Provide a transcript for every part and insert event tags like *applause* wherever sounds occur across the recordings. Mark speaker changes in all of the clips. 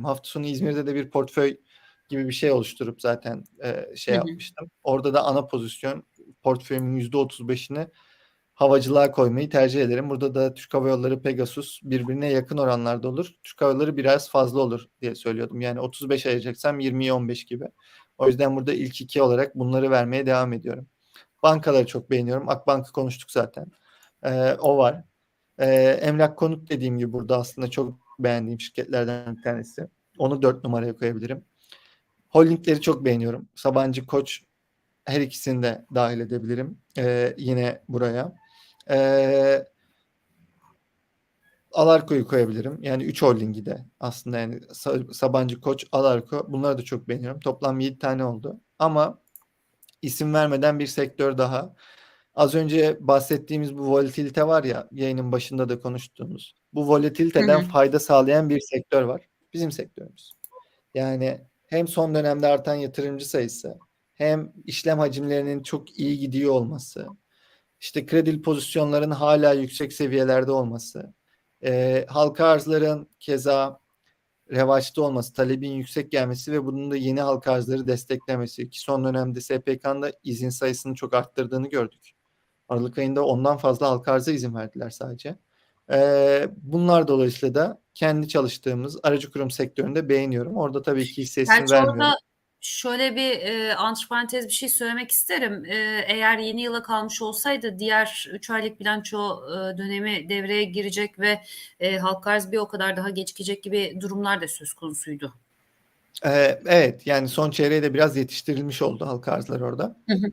Speaker 1: Hafta sonu İzmir'de de bir portföy gibi bir şey oluşturup zaten e, şey
Speaker 2: Hı hı.
Speaker 1: yapmıştım. Orada da ana pozisyon portföyümün %35'ini havacılığa koymayı tercih ederim. Burada da Türk Hava Yolları Pegasus birbirine yakın oranlarda olur. Türk Hava Yolları biraz fazla olur diye söylüyordum. Yani 35 ayıracaksam 20'ye 15 gibi. O yüzden burada ilk iki olarak bunları vermeye devam ediyorum. Bankaları çok beğeniyorum. Akbank'ı konuştuk zaten. Ee, o var. Ee, Emlak Konut dediğim gibi burada aslında çok beğendiğim şirketlerden bir tanesi. Onu dört numaraya koyabilirim. Holdingleri çok beğeniyorum. Sabancı Koç her ikisini de dahil edebilirim. Ee, yine buraya. Ee, Alarko'yu koyabilirim. Yani 3 holdingi de aslında yani Sa- Sabancı Koç, Alarko bunları da çok beğeniyorum. Toplam 7 tane oldu. Ama isim vermeden bir sektör daha. Az önce bahsettiğimiz bu volatilite var ya yayının başında da konuştuğumuz. Bu volatiliteden
Speaker 2: Hı hı.
Speaker 1: fayda sağlayan bir sektör var. Bizim sektörümüz. Yani hem son dönemde artan yatırımcı sayısı hem işlem hacimlerinin çok iyi gidiyor olması, işte kredi pozisyonların hala yüksek seviyelerde olması, e, halka arzların keza revaçta olması, talebin yüksek gelmesi ve bunun da yeni halka arzları desteklemesi ki son dönemde SPK'nın da izin sayısını çok arttırdığını gördük. Aralık ayında ondan fazla halka arza izin verdiler sadece. Ee, bunlar dolayısıyla da kendi çalıştığımız aracı kurum sektöründe beğeniyorum. Orada tabii ki hisse ismi
Speaker 2: Gerçi
Speaker 1: vermiyorum.
Speaker 2: orada şöyle bir e, antiparantez bir şey söylemek isterim. E, eğer yeni yıla kalmış olsaydı diğer 3 aylık bilanço e, dönemi devreye girecek ve e, halka arz bir o kadar daha gecikecek gibi durumlar da söz konusuydu.
Speaker 1: Ee, evet yani son çeyreğe de biraz yetiştirilmiş oldu halka arzlar orada.
Speaker 2: Hı hı.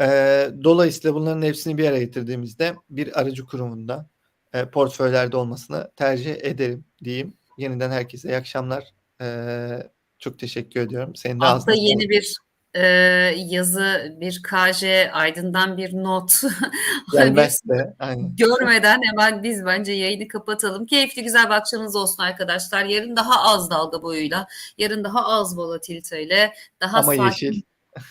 Speaker 1: Ee, dolayısıyla bunların hepsini bir araya getirdiğimizde bir aracı kurumunda e, portföylerde olmasını tercih ederim diyeyim. Yeniden herkese iyi akşamlar. Ee, çok teşekkür ediyorum. Senin de
Speaker 2: Altta yeni
Speaker 1: sağlık.
Speaker 2: bir e, yazı, bir KJ Aydın'dan bir not. *laughs*
Speaker 1: Gelmezse aynen.
Speaker 2: Görmeden hemen biz bence yayını kapatalım. Keyifli güzel bir akşamınız olsun arkadaşlar. Yarın daha az dalga boyuyla, yarın daha az volatiliteyle, daha
Speaker 1: Ama
Speaker 2: sakin
Speaker 1: yeşil.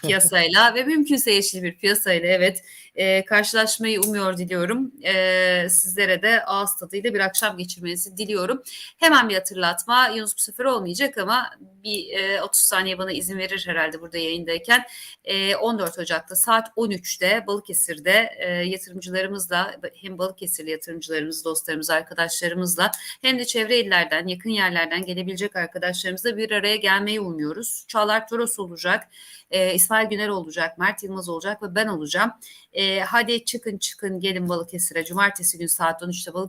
Speaker 2: Piyasayla ve mümkünse yeşil bir piyasayla evet e, karşılaşmayı umuyor diliyorum. E, sizlere de ağız tadıyla bir akşam geçirmenizi diliyorum. Hemen bir hatırlatma. Yunus bu sefer olmayacak ama bir e, 30 saniye bana izin verir herhalde burada yayındayken. E, 14 Ocak'ta saat 13'te Balıkesir'de e, yatırımcılarımızla hem Balıkesirli yatırımcılarımız, dostlarımız, arkadaşlarımızla hem de çevre illerden, yakın yerlerden gelebilecek arkadaşlarımızla bir araya gelmeyi umuyoruz. Çağlar Toros olacak, e, İsmail Güner olacak, Mert Yılmaz olacak ve ben olacağım. E, hadi çıkın çıkın gelin Balıkesir'e. Cumartesi günü saat 13'te Balıkesir